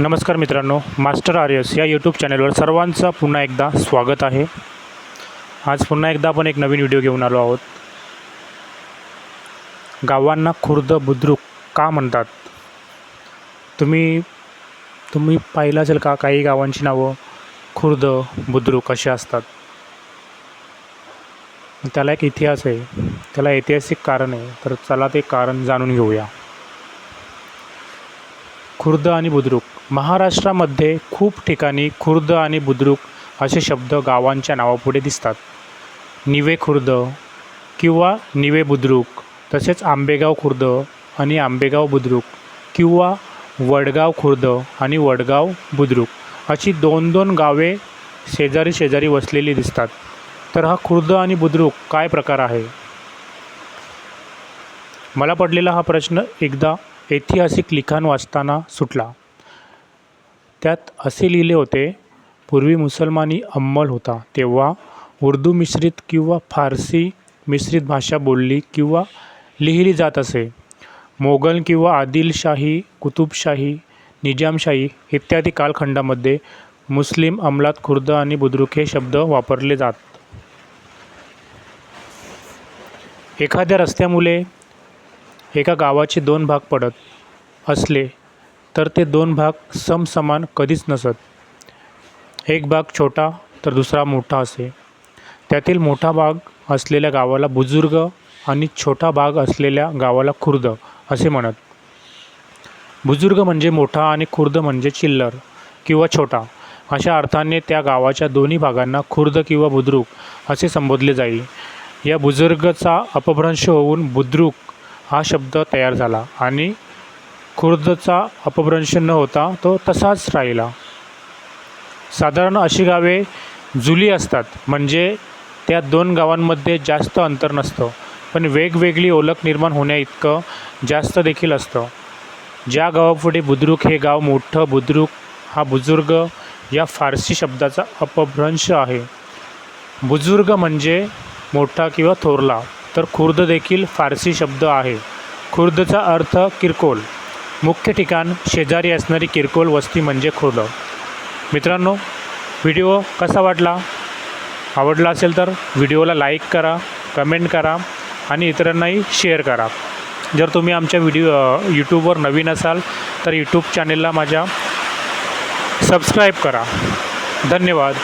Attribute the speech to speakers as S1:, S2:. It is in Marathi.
S1: नमस्कार मित्रांनो मास्टर आर एस या यूट्यूब चॅनलवर सर्वांचं पुन्हा एकदा स्वागत आहे. आज पुन्हा एकदा आपण एक नवीन व्हिडिओ घेऊन आलो आहोत. गावांना खुर्द बुद्रुक का म्हणतात? तुम्ही तुम्ही पाहिलं असेल का काही गावांची नावं? खुर्द बुद्रुक अशी असतात. त्याला एक इतिहास आहे. त्याला ऐतिहासिक कारण आहे. तर चला ते कारण जाणून घेऊया. खुर्द आणि बुद्रुक. महाराष्ट्रामध्ये खूप ठिकाणी खुर्द आणि बुद्रुक असे शब्द गावांच्या नावापुढे दिसतात. निवे खुर्द किंवा निवे बुद्रुक तसेच आंबेगाव खुर्द आणि आंबेगाव बुद्रुक किंवा वडगाव खुर्द आणि वडगाव बुद्रुक अशी दोन दोन गावे शेजारी शेजारी वसलेली दिसतात. तर हा खुर्द आणि बुद्रुक काय प्रकार आहे? मला पडलेला हा प्रश्न एकदा ऐतिहासिक लिखाण वाचताना सुटला. त्यात असे लिहिले होते पूर्वी मुसलमानी अंमल होता तेव्हा उर्दू मिश्रित किंवा फारसी मिश्रित भाषा बोलली किंवा लिहिली जात असे. मोगल किंवा आदिलशाही कुतुबशाही निजामशाही इत्यादी कालखंडामध्ये मुस्लिम अंमलात खुर्द आणि बुद्रुक हे शब्द वापरले जात. एखाद्या रस्त्यामुळे एका गावाचे दोन भाग पडत असले तर ते दोन भाग समसमान कधीच नसत. एक भाग छोटा तर दुसरा मोठा असे. त्यातील मोठा भाग असलेल्या गावाला बुजुर्ग आणि छोटा भाग असलेल्या गावाला खुर्द असे म्हणत. बुजुर्ग म्हणजे मोठा आणि खुर्द म्हणजे चिल्लर किंवा छोटा. अशा अर्थाने त्या गावाच्या दोन्ही भागांना खुर्द किंवा बुद्रुक असे संबोधले जाई. या बुजुर्गचा अपभ्रंश होऊन बुद्रुक हा शब्द तयार झाला आणि खुर्दचा अपभ्रंश न होता तो तसाच राहिला. साधारण अशी गावे जुली असतात म्हणजे त्या दोन गावांमध्ये जास्त अंतर नसतं पण वेगवेगळी ओळख निर्माण होण्याइतकं जास्त देखील असतं. ज्या गावापुढे बुद्रुक हे गाव मोठं बुद्रुक हा बुजुर्ग या फारसी शब्दाचा अपभ्रंश आहे. बुजुर्ग म्हणजे मोठा किंवा थोरला. तर खुर्द देखील फारसी शब्द आहे. खुर्दचा अर्थ किरकोळ. मुख्य ठिकाण शेजारी असणारी किरकोळ वस्ती म्हणजे खुर्द. मित्रांनो व्हिडिओ कसा वाटला? आवडला असेल तर व्हिडिओला लाईक करा कमेंट करा आणि इतरांनाही शेअर करा. जर तुम्ही आमच्या व्हिडिओ यूट्यूबवर नवीन असाल तर यूट्यूब चॅनेलला माझ्या सबस्क्राईब करा. धन्यवाद.